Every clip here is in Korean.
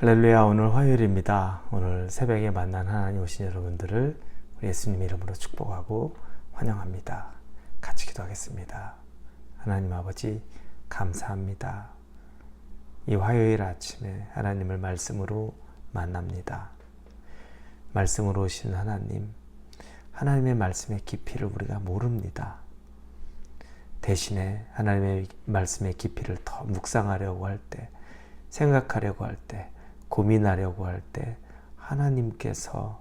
할렐루야 오늘 화요일입니다. 오늘 새벽에 만난 하나님 오신 여러분들을 우리 예수님 이름으로 축복하고 환영합니다. 같이 기도하겠습니다. 하나님 아버지 감사합니다. 이 화요일 아침에 하나님을 말씀으로 만납니다. 말씀으로 오신 하나님 하나님의 말씀의 깊이를 우리가 모릅니다. 대신에 하나님의 말씀의 깊이를 더 묵상하려고 할 때, 생각하려고 할 때, 고민하려고 할 때 하나님께서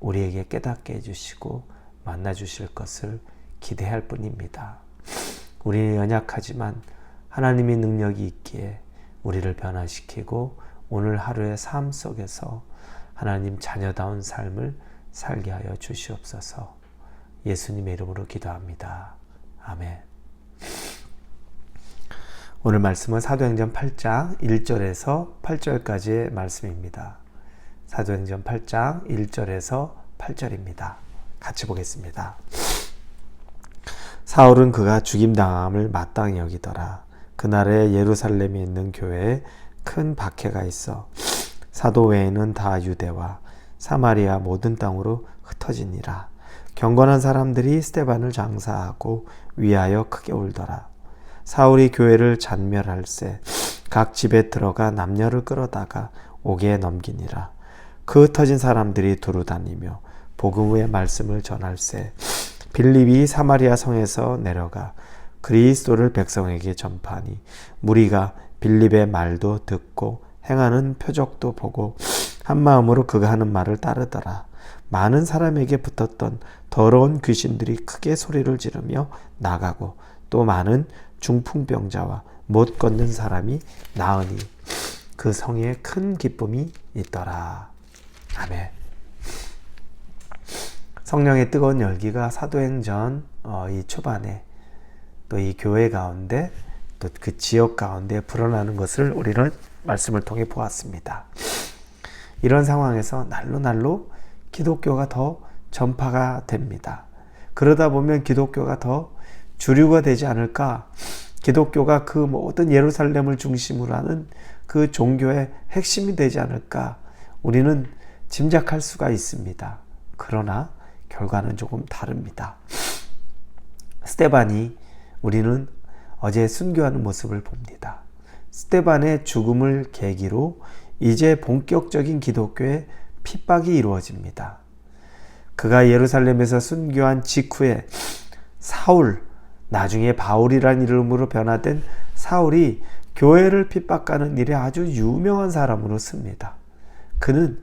우리에게 깨닫게 해주시고 만나 주실 것을 기대할 뿐입니다. 우리는 연약하지만 하나님의 능력이 있기에 우리를 변화시키고 오늘 하루의 삶 속에서 하나님 자녀다운 삶을 살게 하여 주시옵소서 예수님의 이름으로 기도합니다. 아멘. 오늘 말씀은 사도행전 8장 1절에서 8절까지의 말씀입니다. 사도행전 8장 1절에서 8절입니다. 같이 보겠습니다. 사울은 그가 죽임당함을 마땅히 여기더라. 그날에 예루살렘에 있는 교회에 큰 박해가 있어 사도 외에는 다 유대와 사마리아 모든 땅으로 흩어지니라. 경건한 사람들이 스테반을 장사하고 위하여 크게 울더라. 사울이 교회를 잔멸할세 각 집에 들어가 남녀를 끌어다가 옥에 넘기니라. 그 흩어진 사람들이 두루 다니며 복음의 말씀을 전할세 빌립이 사마리아 성에서 내려가 그리스도를 백성에게 전파하니 무리가 빌립의 말도 듣고 행하는 표적도 보고 한 마음으로 그가 하는 말을 따르더라. 많은 사람에게 붙었던 더러운 귀신들이 크게 소리를 지르며 나가고 또 많은 중풍병자와 못 걷는 사람이 나으니 그 성에 큰 기쁨이 있더라. 아멘. 성령의 뜨거운 열기가 사도행전 어, 이 초반에 또 이 교회 가운데 또 그 지역 가운데 불어나는 것을 우리는 말씀을 통해 보았습니다. 이런 상황에서 날로 날로 기독교가 더 전파가 됩니다. 그러다 보면 기독교가 더 주류가 되지 않을까? 기독교가 그 모든 예루살렘을 중심으로 하는 그 종교의 핵심이 되지 않을까? 우리는 짐작할 수가 있습니다. 그러나 결과는 조금 다릅니다. 스테반이 우리는 어제 순교하는 모습을 봅니다. 스테반의 죽음을 계기로 이제 본격적인 기독교의 핍박이 이루어집니다. 그가 예루살렘에서 순교한 직후에 사울, 나중에 바울이란 이름으로 변화된 사울이 교회를 핍박하는 일에 아주 유명한 사람으로 씁니다. 그는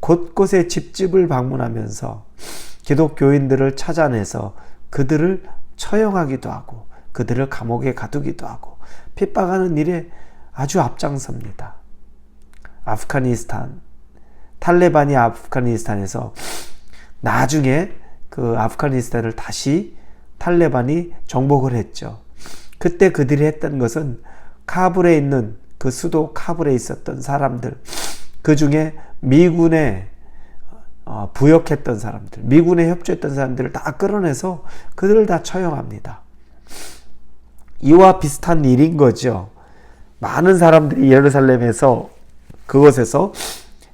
곳곳에 집집을 방문하면서 기독교인들을 찾아내서 그들을 처형하기도 하고 그들을 감옥에 가두기도 하고 핍박하는 일에 아주 앞장섭니다. 아프가니스탄 탈레반이 아프가니스탄에서 나중에 그 아프가니스탄을 다시 탈레반이 정복을 했죠. 그때 그들이 했던 것은 카불에 있는 그 수도 카불에 있었던 사람들, 그 중에 미군에 어, 부역했던 사람들, 미군에 협조했던 사람들을 다 끌어내서 그들을 다 처형합니다. 이와 비슷한 일인 거죠. 많은 사람들이 예루살렘에서 그곳에서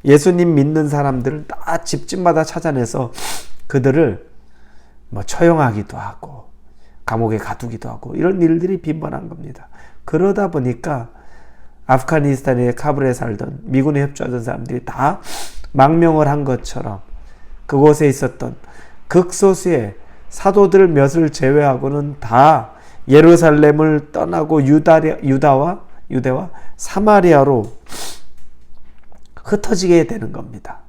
예수님 믿는 사람들을 다 집집마다 찾아내서 그들을 뭐 처형하기도 하고 감옥에 가두기도 하고 이런 일들이 빈번한 겁니다. 그러다 보니까 아프가니스탄의 카불에 살던 미군에 협조하던 사람들이 다 망명을 한 것처럼 그곳에 있었던 극소수의 사도들 몇을 제외하고는 다 예루살렘을 떠나고 유다, 유다와 유대와 사마리아로 흩어지게 되는 겁니다.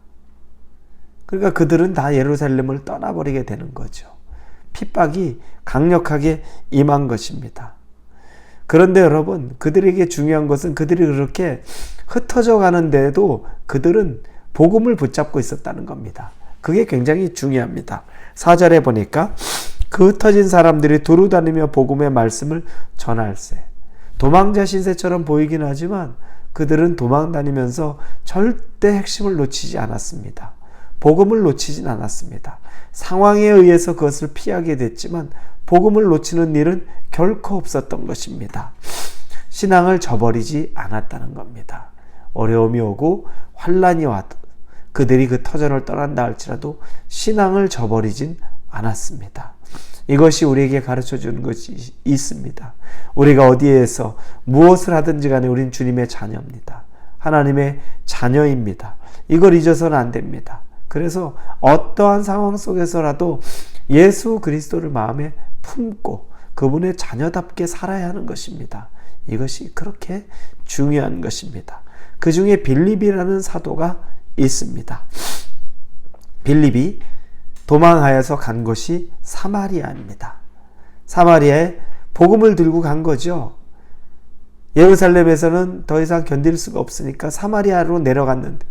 그러니까 그들은 다 예루살렘을 떠나버리게 되는 거죠. 핍박이 강력하게 임한 것입니다. 그런데 여러분, 그들에게 중요한 것은 그들이 그렇게 흩어져 가는데도 그들은 복음을 붙잡고 있었다는 겁니다. 그게 굉장히 중요합니다. 4절에 보니까 그 흩어진 사람들이 두루 다니며 복음의 말씀을 전할세. 도망자 신세처럼 보이긴 하지만 그들은 도망 다니면서 절대 핵심을 놓치지 않았습니다. 복음을 놓치진 않았습니다. 상황에 의해서 그것을 피하게 됐지만 복음을 놓치는 일은 결코 없었던 것입니다. 신앙을 저버리지 않았다는 겁니다. 어려움이 오고 환란이 와도 그들이 그 터전을 떠난다 할지라도 신앙을 저버리진 않았습니다. 이것이 우리에게 가르쳐 주는 것이 있습니다. 우리가 어디에서 무엇을 하든지 간에 우린 주님의 자녀입니다. 하나님의 자녀입니다. 이걸 잊어서는 안 됩니다. 그래서 어떠한 상황 속에서라도 예수 그리스도를 마음에 품고 그분의 자녀답게 살아야 하는 것입니다. 이것이 그렇게 중요한 것입니다. 그 중에 빌립이라는 사도가 있습니다. 빌립이 도망하여서 간 곳이 사마리아입니다. 사마리아에 복음을 들고 간 거죠. 예루살렘에서는 더 이상 견딜 수가 없으니까 사마리아로 내려갔는데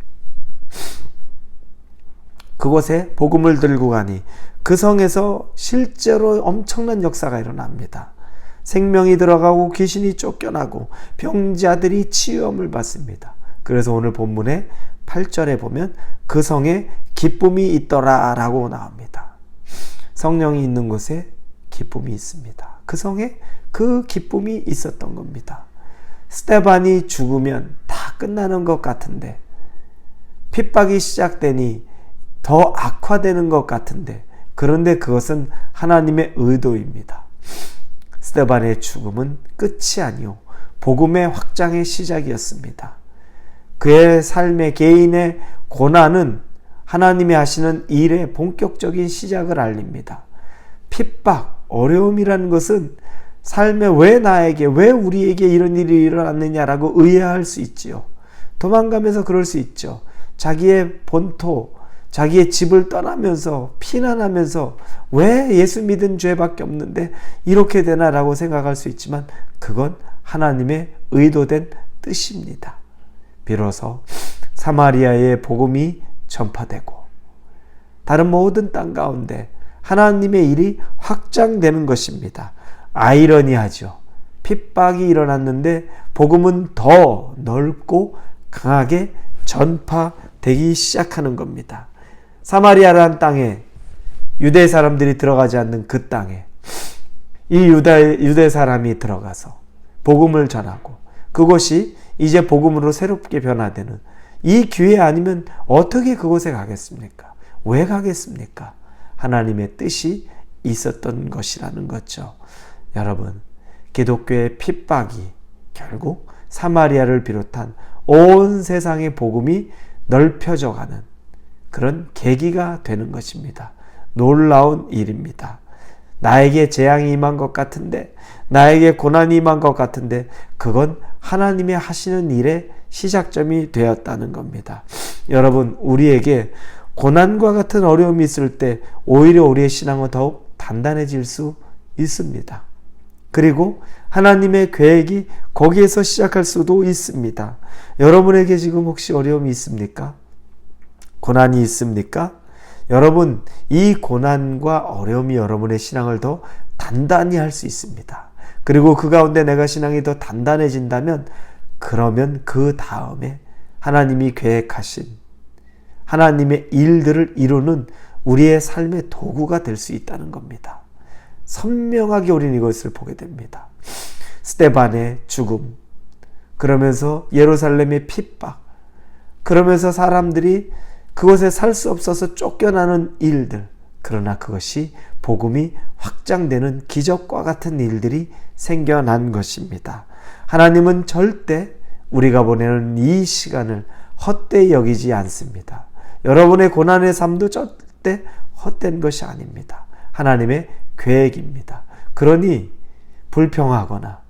그곳에 복음을 들고 가니 그 성에서 실제로 엄청난 역사가 일어납니다. 생명이 들어가고 귀신이 쫓겨나고 병자들이 치유함을 받습니다. 그래서 오늘 본문에 8절에 보면 그 성에 기쁨이 있더라 라고 나옵니다. 성령이 있는 곳에 기쁨이 있습니다. 그 성에 그 기쁨이 있었던 겁니다. 스테반이 죽으면 다 끝나는 것 같은데 핍박이 시작되니 더 악화되는 것 같은데 그런데 그것은 하나님의 의도입니다. 스테반의 죽음은 끝이 아니요 복음의 확장의 시작이었습니다. 그의 삶의 개인의 고난은 하나님이 하시는 일의 본격적인 시작을 알립니다. 핍박, 어려움이라는 것은 삶에 왜 나에게, 왜 우리에게 이런 일이 일어났느냐라고 의아할 수 있지요. 도망가면서 그럴 수 있죠. 자기의 본토, 자기의 집을 떠나면서 피난하면서 왜 예수 믿은 죄밖에 없는데 이렇게 되나라고 생각할 수 있지만 그건 하나님의 의도된 뜻입니다. 비로소 사마리아의 복음이 전파되고 다른 모든 땅 가운데 하나님의 일이 확장되는 것입니다. 아이러니하죠. 핍박이 일어났는데 복음은 더 넓고 강하게 전파되기 시작하는 겁니다. 사마리아라는 땅에 유대 사람들이 들어가지 않는 그 땅에 이 유대, 유대 사람이 들어가서 복음을 전하고 그것이 이제 복음으로 새롭게 변화되는 이 기회 아니면 어떻게 그곳에 가겠습니까? 왜 가겠습니까? 하나님의 뜻이 있었던 것이라는 거죠. 여러분, 기독교의 핍박이 결국 사마리아를 비롯한 온 세상의 복음이 넓혀져 가는 그런 계기가 되는 것입니다. 놀라운 일입니다. 나에게 재앙이 임한 것 같은데, 나에게 고난이 임한 것 같은데, 그건 하나님의 하시는 일의 시작점이 되었다는 겁니다. 여러분, 우리에게 고난과 같은 어려움이 있을 때, 오히려 우리의 신앙은 더욱 단단해질 수 있습니다. 그리고 하나님의 계획이 거기에서 시작할 수도 있습니다. 여러분에게 지금 혹시 어려움이 있습니까? 고난이 있습니까? 여러분, 이 고난과 어려움이 여러분의 신앙을 더 단단히 할 수 있습니다. 그리고 그 가운데 내가 신앙이 더 단단해진다면, 그러면 그 다음에 하나님이 계획하신 하나님의 일들을 이루는 우리의 삶의 도구가 될 수 있다는 겁니다. 선명하게 우리는 이것을 보게 됩니다. 스테반의 죽음, 그러면서 예루살렘의 핍박, 그러면서 사람들이 그곳에 살 수 없어서 쫓겨나는 일들. 그러나 그것이 복음이 확장되는 기적과 같은 일들이 생겨난 것입니다. 하나님은 절대 우리가 보내는 이 시간을 헛되이 여기지 않습니다. 여러분의 고난의 삶도 절대 헛된 것이 아닙니다. 하나님의 계획입니다. 그러니 불평하거나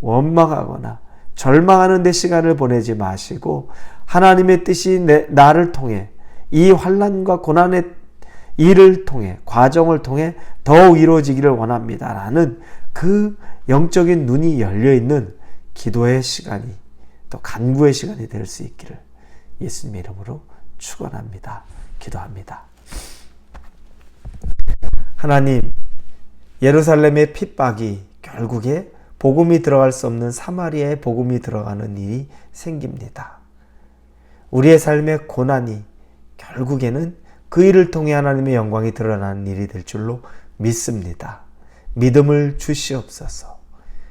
원망하거나 절망하는 데 시간을 보내지 마시고 하나님의 뜻이 내, 나를 통해 이 환란과 고난의 일을 통해 과정을 통해 더욱 이루어지기를 원합니다라는 그 영적인 눈이 열려 있는 기도의 시간이 또 간구의 시간이 될 수 있기를 예수님 이름으로 축원합니다. 기도합니다. 하나님 예루살렘의 핍박이 결국에 복음이 들어갈 수 없는 사마리아에 복음이 들어가는 일이 생깁니다. 우리의 삶의 고난이 결국에는 그 일을 통해 하나님의 영광이 드러나는 일이 될 줄로 믿습니다. 믿음을 주시옵소서.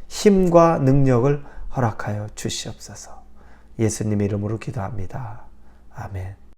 힘과 능력을 허락하여 주시옵소서. 예수님 이름으로 기도합니다. 아멘.